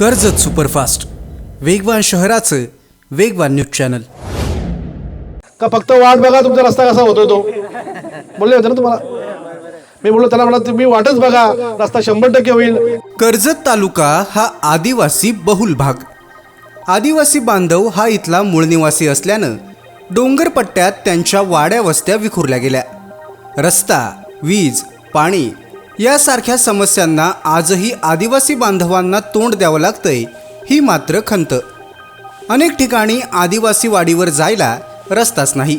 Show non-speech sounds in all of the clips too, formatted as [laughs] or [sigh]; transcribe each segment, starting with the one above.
Karjat superfast. वेगवान शहराचं वेगवान न्यूज चॅनल. का फक्त वाट बघा तुमचा रस्ता कसा होतोय तो? बोलले होते ना तुम्हाला? मी बोललो त्याला म्हणा तुम्ही वाटच बघा रस्ता शंभर टक्के होईल. कर्जत तालुका हा आदिवासी बहुल भाग. आदिवासी बांधव हा इथला मूळ निवासी असल्यानं डोंगरपट्ट्यात त्यांच्या वाड्या वस्त्या विखुरल्या गेल्या. रस्ता वीज पाणी यासारख्या समस्यांना आजही आदिवासी बांधवांना तोंड द्यावं लागतंय ही मात्र खंत. अनेक ठिकाणी आदिवासी वाडीवर जायला रस्ताच नाही.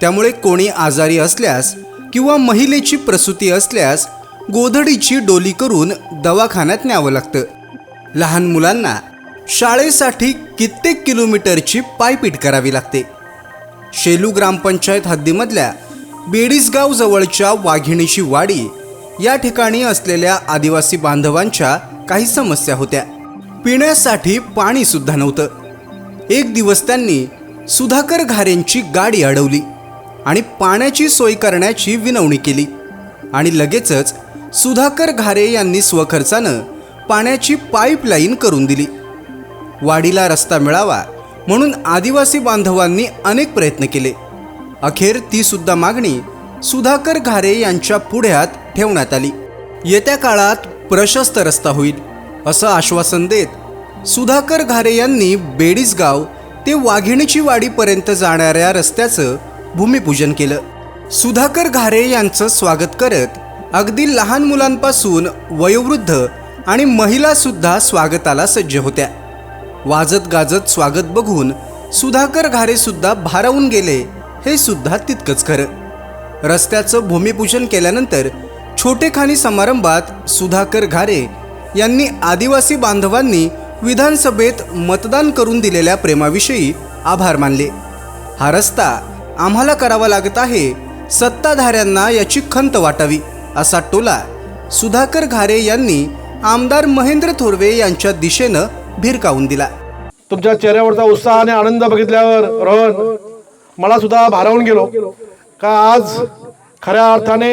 त्यामुळे कोणी आजारी असल्यास किंवा महिलेची प्रसूती असल्यास गोधडीची डोली करून दवाखान्यात न्यावं लागतं. लहान मुलांना शाळेसाठी कित्येक किलोमीटरची पायपीट करावी लागते. शेलू ग्रामपंचायत हद्दीमधल्या बेडीसगाव जवळच्या वाघिणीची वाडी या ठिकाणी असलेल्या आदिवासी बांधवांच्या काही समस्या होत्या. पिण्यासाठी पाणी सुद्धा नव्हतं. एक दिवस त्यांनी सुधाकर घारेंची गाडी अडवली आणि पाण्याची सोय करण्याची विनवणी केली आणि लगेचच सुधाकर घारे यांनी स्वखर्चानं पाण्याची पाईपलाईन करून दिली. वाडीला रस्ता मिळावा म्हणून आदिवासी बांधवांनी अनेक प्रयत्न केले. अखेर ती सुद्धा मागणी सुधाकर घारे यांच्या पुढ्यात ठेवण्यात आली. येत्या काळात प्रशस्त रस्ता होईल असं आश्वासन देत सुधाकर घारे यांनी बेडीसगाव ते वाघिणीची वाडीपर्यंत जाणाऱ्या रस्त्याचं भूमिपूजन केलं. सुधाकर घारे यांचं स्वागत करत अगदी लहान मुलांपासून वयोवृद्ध आणि महिलासुद्धा स्वागताला सज्ज होत्या. वाजत गाजत स्वागत बघून सुधाकर घारेसुद्धा भारावून गेले हे सुद्धा तितकंच खरं. रस्त्याचं भूमिपूजन केल्यानंतर छोटेखानी समारंभात सुधाकर घारे यांनी आदिवासी बांधवांनी विधानसभेत मतदान करून दिलेल्या प्रेमाविषयी आभार मानले. हा रस्ता आम्हाला करावा लागत आहे सत्ताधाऱ्यांना याची खंत वाटावी असा टोला सुधाकर घारे यांनी आमदार महेंद्र थोरवे यांच्या दिशेनं भिरकावून दिला. तुमच्या चेहऱ्यावरचा उत्साह आणि आनंद बघितल्यावर रोहन मला सुद्धा भारावून गेलो. का आज खऱ्या अर्थाने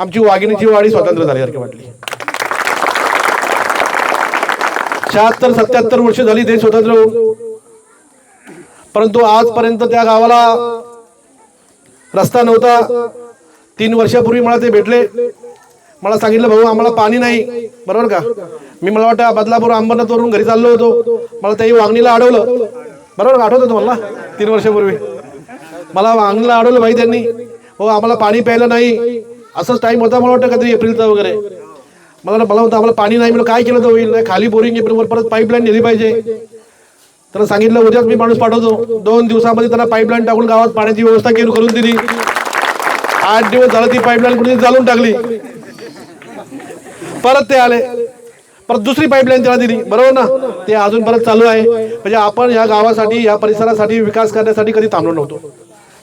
आमची वाघिणीची वाडी स्वतंत्र झाल्यासारखी वाटली. शहात्तर सत्याहत्तर वर्ष झाली ते स्वतंत्र परंतु आजपर्यंत त्या गावाला रस्ता नव्हता. तीन वर्षापूर्वी मला ते भेटले. मला सांगितलं भाऊ आम्हाला पाणी नाही. बरोबर का? मी मला वाटतं बदलापूर अंबरनाथवरून घरी चाललो होतो. मला त्याही वांगणीला अडवलं. बरोबर आठवत होतं मला तीन वर्षापूर्वी. मला वाघणीला अडवलं भाई त्यांनी. हो आम्हाला पाणी प्यायला नाही. असंच टाइम होता मला वाटतं कधी एप्रिलचा वगैरे. मला मला होतं आम्हाला पाणी नाही मला काय केलं तर होईल? नाही खाली बोरिंग एप्रिलवर परत पाईपलाईन नेली पाहिजे. त्यांना सांगितलं उद्याच मी माणूस पाठवतो. दोन दिवसामध्ये त्यांना पाईपलाईन टाकून गावात पाण्याची व्यवस्था केली करून दिली. आठ दिवस झालं ती पाईपलाईन कुठे चालून टाकली. परत ते आले. परत दुसरी पाईपलाईन त्याला दिली. बरोबर ना? ते अजून परत चालू आहे. म्हणजे आपण या गावासाठी या परिसरासाठी विकास करण्यासाठी कधी थांबलो नव्हतो.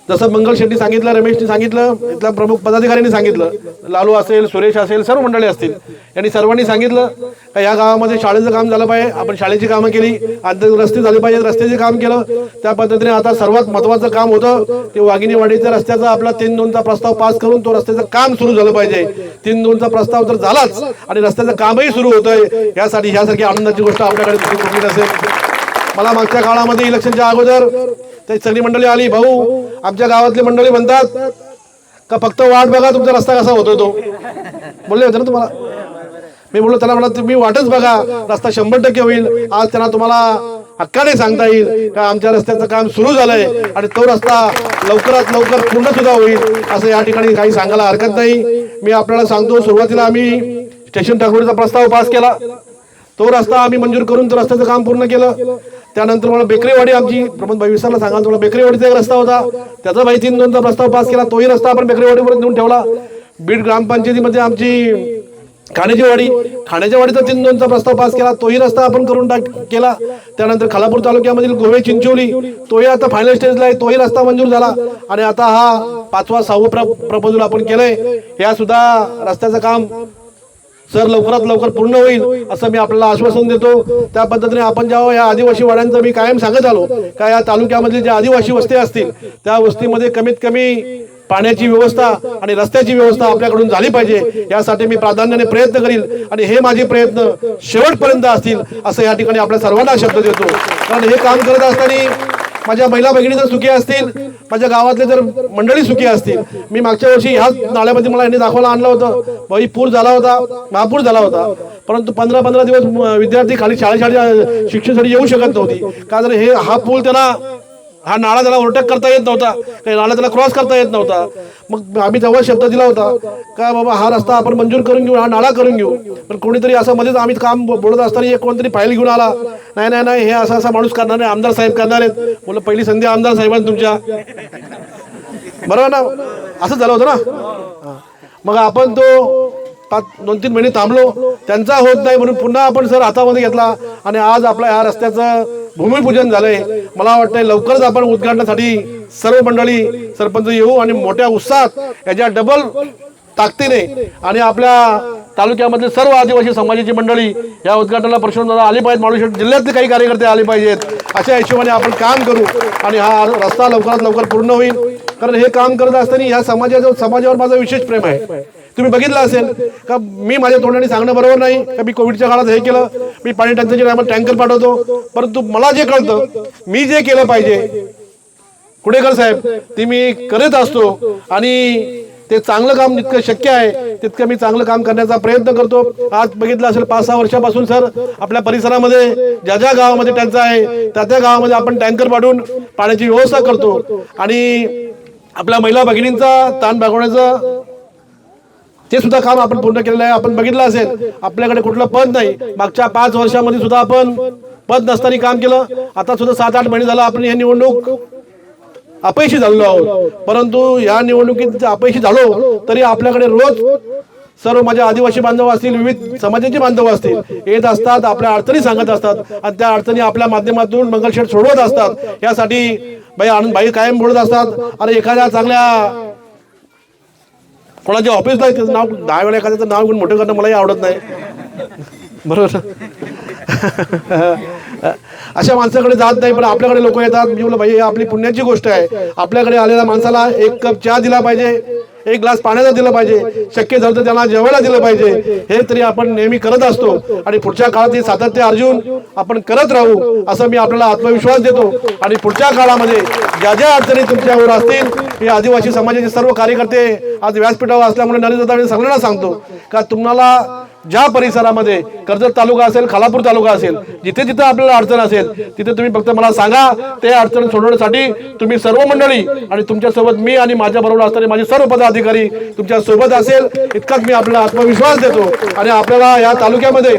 जसं मंगल शेट्टी सांगितलं रमेशनी सांगितलं इथल्या प्रमुख पदाधिकाऱ्यांनी सांगितलं लालू असेल सुरेश असेल सर्व मंडळी असतील. यांनी सर्वांनी सांगितलं का या गावामध्ये शाळेचं काम झालं पाहिजे आपण शाळेची कामं केली आता रस्ते झाले पाहिजे रस्त्याचे काम केलं. त्या पद्धतीने आता सर्वात महत्वाचं काम होतं ते वाघिणीवाडीच्या रस्त्याचा आपला तीन दोनचा प्रस्ताव पास करून तो रस्त्याचं काम सुरू झालं पाहिजे. तीन दोनचा प्रस्ताव तर झालाच आणि रस्त्याचं कामही सुरू होतंय. यासाठी ह्यासारखी आनंदाची गोष्ट आपल्याकडे असेल. मला मागच्या काळामध्ये इलेक्शनच्या अगोदर ते सगळी मंडळी आली. भाऊ आमच्या गावातली मंडळी म्हणतात का फक्त वाट बघा तुमचा रस्ता कसा होतो तो. बोलले होते ना तुम्हाला? मी बोललो त्याला म्हणा तुम्ही वाटच बघा रस्ता शंभर टक्के होईल. आज त्यांना तुम्हाला हक्काने सांगता येईल का आमच्या रस्त्याचं काम सुरू झालंय आणि तो रस्ता लवकरात लवकर पूर्ण सुद्धा होईल. असं या ठिकाणी काही सांगायला हरकत नाही. मी आपल्याला सांगतो सुरुवातीला आम्ही स्टेशन टाकवडीचा प्रस्ताव पास केला. तो रस्ता आम्ही मंजूर करून तो रस्त्याचं काम पूर्ण केलं. त्यानंतर मला बेकरीवाडी आमची प्रमोद भाई विसरला सांगा तुम्हाला बेकरीवाडीचा एक रस्ता होता. त्याचा भाई तीन दोनचा प्रस्ताव पास केला तोही रस्ता आपण बेकरीवाडीवर नेऊन ठेवला. बीड ग्रामपंचायतीमध्ये आमची खाण्याची वाडी खाण्याच्या वाडीचा तीन दोनचा प्रस्ताव पास केला तोही रस्ता आपण करून टाक केला. त्यानंतर खालापूर तालुक्यामधील गोवे चिंचोली तोही आता फायनल स्टेजला आहे तोही रस्ता मंजूर झाला. आणि आता हा पाचवा सहावं प्र प्रपोजल आपण केलंय. या सुद्धा रस्त्याचं काम सर लवकरात लवकर पूर्ण होईल असं मी आपल्याला आश्वासन देतो. त्या पद्धतीने आपण जेव्हा या आदिवासी वाड्यांचं मी कायम सांगत आलो का या तालुक्यामधील ज्या आदिवासी वस्ती असतील त्या वस्तीमध्ये कमीत कमी पाण्याची व्यवस्था आणि रस्त्याची व्यवस्था आपल्याकडून झाली पाहिजे. यासाठी मी प्राधान्याने प्रयत्न करील आणि हे माझे प्रयत्न शेवटपर्यंत असतील असं या ठिकाणी आपल्या सर्वांना शब्द देतो. कारण हे काम करत असताना माझ्या महिला भगिनी जर सुखी असतील माझ्या गावातले जर मंडळी सुखी असतील मी मागच्या वर्षी ह्याच नाल्यामध्ये मला यांनी दाखवायला आणलं होतं. भाई पूर झाला होता महापूर झाला होता. परंतु पंधरा पंधरा दिवस विद्यार्थी खाली शाळेसाठी शिक्षणासाठी येऊ शकत नव्हती. का जर हे हा पूल त्यांना हा नाळा त्याला ओव्हरटेक करता येत नव्हता. काही नाळा त्याला क्रॉस करता येत नव्हता. मग आम्ही तेव्हा शब्द दिला होता का बाबा हा रस्ता आपण मंजूर करून घेऊ हा नाळा करून घेऊ. पण कोणीतरी असं मध्येच आम्ही काम बोलत असताना एक कोणतरी फाईल घेऊन आला. नाही नाही नाही हे असा असा माणूस करणार नाही आमदार साहेब करणार आहेत. बोल पहिली संधी आमदार साहेबांनी तुमच्या. बरोबर ना? असं झालं होतं ना? मग आपण तो पाच दोन तीन महिने थांबलो. त्यांचा होत नाही म्हणून पुन्हा आपण सर हातामध्ये घेतला. आणि आज आपला ह्या रस्त्याचं भूमिपूजन झालंय. मला वाटतंय लवकरच आपण उद्घाटनासाठी सर्व मंडळी सरपंच येऊ आणि मोठ्या उत्साहात याच्या डबल ताकदीने आणि आपल्या तालुक्यामधले सर्व आदिवासी समाजाची मंडळी या उद्घाटनाला प्रश्न आली पाहिजेत. माणूस जिल्ह्यातले काही कार्यकर्ते आले पाहिजेत. अशा हिशोबाने आपण काम करू आणि हा रस्ता लवकरात लवकर पूर्ण होईल. कारण हे काम करत असताना या समाजाचा समाजावर माझा विशेष प्रेम आहे. तुम्ही बघितलं असेल का मी माझ्या तोंडाने सांगणं बरोबर नाही का मी कोविडच्या काळात हे केलं? मी पाणी टंचाईच्या आम्हाला टँकर पाठवतो. परंतु मला जे कळतं मी जे केलं पाहिजे कुडेकर साहेब ते मी करत असतो. आणि ते चांगलं काम जितकं शक्य आहे तितकं मी चांगलं काम करण्याचा प्रयत्न करतो. आज बघितलं असेल पाच सहा वर्षापासून सर आपल्या परिसरामध्ये ज्या ज्या गावामध्ये टँकर आहे त्या त्या गावामध्ये आपण टँकर पाठवून पाण्याची व्यवस्था करतो. आणि आपल्या महिला भगिनींचा ताण भागवण्याचं ते सुद्धा काम आपण पूर्ण केलेलं आहे. आपण बघितलं असेल आपल्याकडे कुठलं पद नाही. मागच्या पाच वर्षामध्ये सुद्धा आपण पद नसताना काम केलं. आता सुद्धा सात आठ महिने झालं आपण ही निवडणूक अपयशी झालेलो आहोत. परंतु या निवडणुकीत अपयशी झालो तरी आपल्याकडे रोज सर्व माझ्या आदिवासी बांधव असतील विविध समाजाचे बांधव असतील येत असतात आपल्या अडचणी सांगत असतात आणि त्या अडचणी आपल्या माध्यमातून मंगलशेठ सोडवत असतात. यासाठी बाई आनंद बाई कायम बोलत असतात. आणि एखाद्या चांगल्या कोणाच्या ऑफिसला आहे त्याचं नाव दहा वेळा एखाद्याचं नाव घेऊन मोठं करणं मलाही आवडत नाही. बरोबर? [laughs] अशा माणसाकडे जात नाही पण आपल्याकडे लोक येतात. मी बोललो भाई आपली पुण्याची गोष्ट आहे. आपल्याकडे आलेल्या माणसाला एक कप चहा दिला पाहिजे. एक ग्लास पाण्याचा दिला पाहिजे. शक्य झालं तर त्यांना जेवायला दिलं पाहिजे. हे तरी आपण नेहमी करत असतो. आणि पुढच्या काळात हे सातत्य अर्जुन आपण करत राहू असं मी आपल्याला आत्मविश्वास देतो. आणि पुढच्या काळामध्ये ज्या ज्या अडचणी तुमच्यावर असतील हे आदिवासी समाजाचे सर्व कार्यकर्ते आज व्यासपीठावर असल्यामुळे नरेंद्र दादा सगळ्यांना सांगतो का तुम्हाला ज्या परिसरामध्ये कर्जत तालुका असेल खालापूर तालुका असेल जिथे जिथे आपल्याला अडचण असेल तिथे तुम्ही फक्त मला सांगा. ते अडचण सोडवण्यासाठी तुम्ही सर्व मंडळी आणि तुमच्यासोबत मी आणि माझ्या बरोबर असणारे माझे सर्व पदाधिकारी तुमच्यासोबत असेल. इतकाच मी आपल्याला आत्मविश्वास देतो. आणि आपल्याला या तालुक्यामध्ये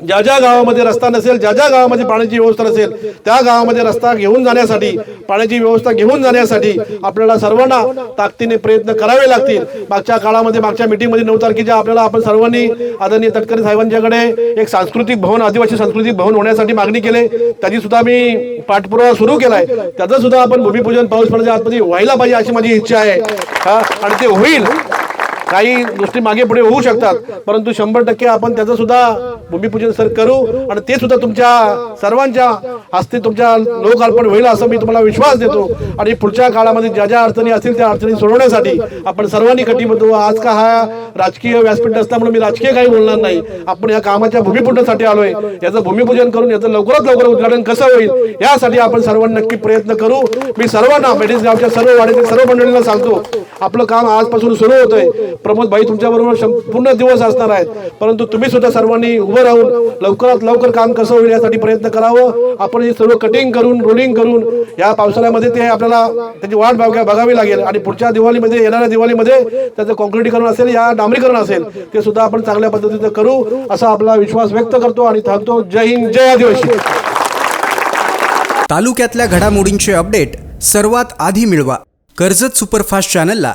ज्या ज्या गावामध्ये रस्ता नसेल ज्या ज्या गावामध्ये पाण्याची व्यवस्था नसेल त्या गावामध्ये रस्ता घेऊन जाण्यासाठी पाण्याची व्यवस्था घेऊन जाण्यासाठी आपल्याला सर्वांना ताकदीने प्रयत्न करावे लागतील. मागच्या काळामध्ये मागच्या मिटिंगमध्ये नऊ तारखेच्या आपल्याला आपण सर्वांनी आदरणीय तटकरे साहेबांच्याकडे एक सांस्कृतिक भवन आदिवासी सांस्कृतिक भवन होण्यासाठी मागणी केली. त्याची सुद्धा मी पाठपुरावा सुरू केलाय. त्याचं सुद्धा आपण भूमिपूजन पाऊस पडण्याच्या आतमध्ये व्हायला पाहिजे अशी माझी इच्छा आहे. हा आणि ते होईल. काही गोष्टी मागे पुढे होऊ शकतात. परंतु शंभर टक्के आपण त्याचं सुद्धा भूमिपूजन सर करू आणि ते सुद्धा तुमच्या सर्वांच्या हस्ते तुमच्या लोकार्पण होईल असं मी तुम्हाला विश्वास देतो. आणि पुढच्या काळामध्ये ज्या ज्या अडचणी असतील त्या अडचणी सोडवण्यासाठी आपण सर्वांनी कटिबद्ध आज का हा राजकीय व्यासपीठ असल्यामुळे मी राजकीय काही बोलणार नाही. आपण या कामाच्या भूमिपूजनासाठी आलोय. याचं भूमिपूजन करून याचं लवकरात लवकर उद्घाटन कसं होईल यासाठी आपण सर्वांनी नक्की प्रयत्न करू. मी सर्वांना मेडिस गावच्या सर्व वाडीतील सर्व मंडळींना सांगतो आपलं काम आजपासून सुरू होतंय. प्रमोद भाई तुमच्याबरोबर पूर्ण संपूर्ण दिवस असणार आहेत. परंतु तुम्ही सुद्धा सर्वांनी उभं राहून लवकरात लवकर काम कसं होईल यासाठी प्रयत्न करावं. आपण हे सर्व कटिंग करून रोलिंग करून या पावसाळ्यामध्ये ते आपल्याला त्याची वाट बघा- बघावी लागेल. आणि पुढच्या दिवाळीमध्ये येणाऱ्या दिवाळीमध्ये त्याचं कॉन्क्रिटीकरण असेल या डांबरीकरण असेल ते सुद्धा आपण चांगल्या पद्धतीचं करू असा आपला विश्वास व्यक्त करतो आणि थांबतो. जय हिंद जय आदिवासी. तालुक्यातल्या घडामोडींचे अपडेट सर्वात आधी मिळवा. कर्जत सुपरफास्ट चॅनलला